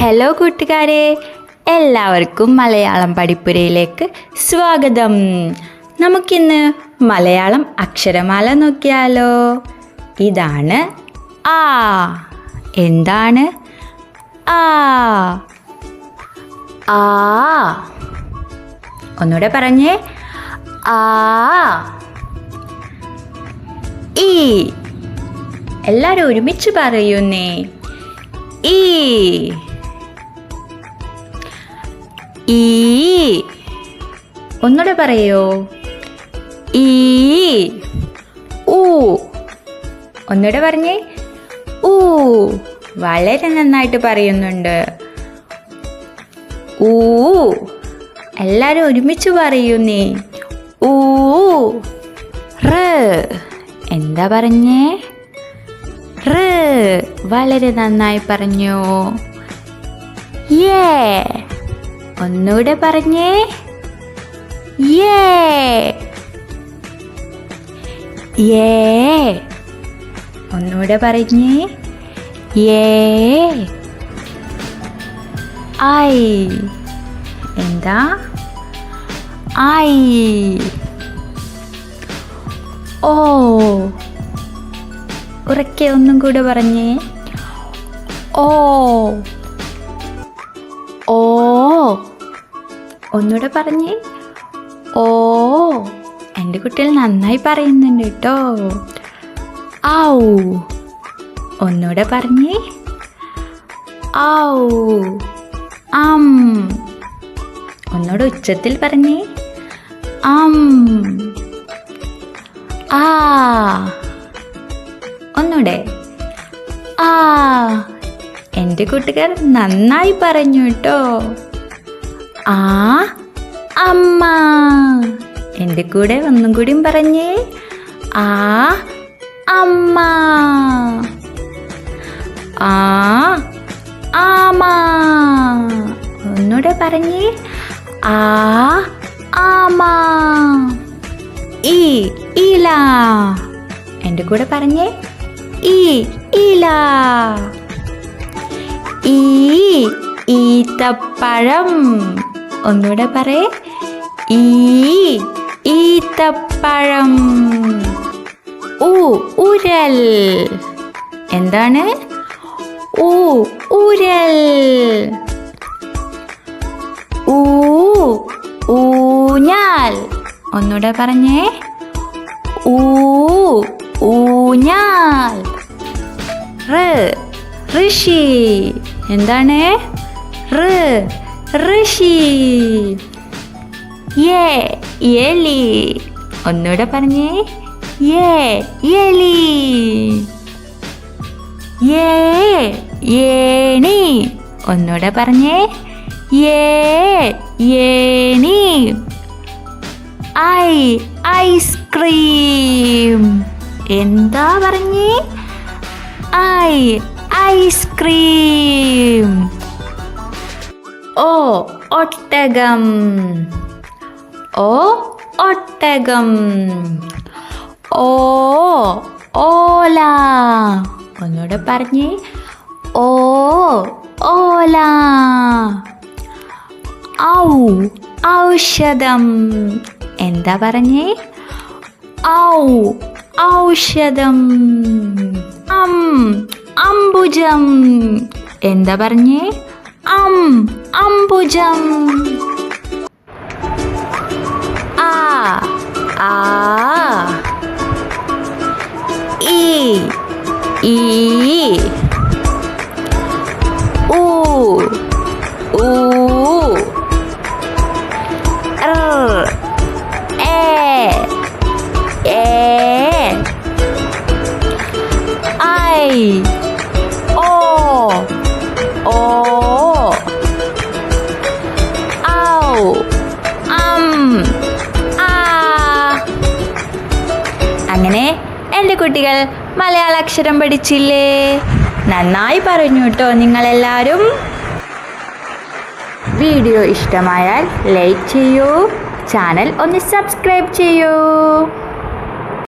Hello കൂട്ടുകാരെ. എല്ലാവർക്കും മലയാളം പഠിപ്പുരയിലേക്ക് സ്വാഗതം. നമുക്കിന്ന് മലയാളം അക്ഷരമാല നോക്കിയാലോ? ഇതാണ് ആ. എന്താണ്? ആ. ആ. ഒന്നുകൂടെ പറഞ്ഞേ. ആ. ഈ. എല്ലാവരും ഒരുമിച്ച് പറയുന്നേ. ഈ. ഈ. ഒന്നുകൂടെ പറയോ? ഈ. ഊ. ഒന്നുകൂടെ പറഞ്ഞേ. ഊ. വളരെ നന്നായിട്ട് പറയുന്നുണ്ട്. ഊ. എല്ലാരും ഒരുമിച്ച് പറയുന്നേ. ഊ. റ. എന്താ പറഞ്ഞേ? റ. വളരെ നന്നായി പറഞ്ഞു. യേ. ഒന്നുകൂടെ പറഞ്ഞേ. യേ. യേ. ഒന്നുകൂടെ പറഞ്ഞേ. യേ. ഐ. എന്താ? ഐ. ഓ. ഉറക്കെ ഒന്നും കൂടെ പറഞ്ഞേ. ഓ. ഒന്നുകൂടെ പറഞ്ഞേ. ഓ എന്റെ കുട്ടികൾ നന്നായി പറയുന്നുണ്ട് കേട്ടോ. ഔ ഒന്നുകൂടെ പറഞ്ഞേ. ഔ അം. ഒന്നുകൂടെ ഉച്ചത്തിൽ പറഞ്ഞേ. അം. ആ ഒന്നൂടെ. ആ എന്റെ കൂട്ടുകാർ നന്നായി പറഞ്ഞു കേട്ടോ. ആ അമ്മ. എന്റെ കൂടെ ഒന്നും കൂടിയും പറഞ്ഞേ. ആ അമ്മ. ആ ആമ. ഒന്നുകൂടെ പറഞ്ഞേ. ആ ആമ. ഈ ഇല. എന്റെ കൂടെ പറഞ്ഞേ. ഈ ഇല. ഈ ഈത്തപ്പഴം. ഒന്നുകൂടെ പറയേ. ഈ ഈത്തപ്പഴം. ഊ ഉരൽ. എന്താണ്? ഊ ഉരൽ. ഊ ഊഞ്ഞാൽ. ഒന്നുകൂടെ പറഞ്ഞേ. ഊ ഊഞ്ഞാൽ. ഋ ഋഷി. എന്താണ്? റ് ഋഷി. ഏ എലി. ഒന്നുകൂടെ പറഞ്ഞേ. ഏ എലി. ഏ ഏണി. ഒന്നുകൂടെ പറഞ്ഞേ. ഏ ഏണി. I ice cream. എന്താ പറഞ്ഞേ? I ice cream. ഓ ഒട്ടകം ഓ ഒട്ടകം ഓ ഓല ഒന്നുകൂടെ പറഞ്ഞേ. ഓ ഓല ഔ ഔഷധം. എന്താ പറഞ്ഞേ? ഔ ഔഷധം. അം അംബുജം. എന്താ പറഞ്ഞേ? അം അംബുജം ആ ആ ഈ ഈ ഊ ഊ ർ എ എ ഐ അങ്ങനെ എന്റെ കുട്ടികൾ മലയാള അക്ഷരം പഠിച്ചില്ലേ? നന്നായി പറഞ്ഞു കേട്ടോ നിങ്ങളെല്ലാവരും വീഡിയോ ഇഷ്ടമായാൽ ലൈക്ക് ചെയ്യൂ. ചാനൽ ഒന്ന് സബ്സ്ക്രൈബ് ചെയ്യൂ.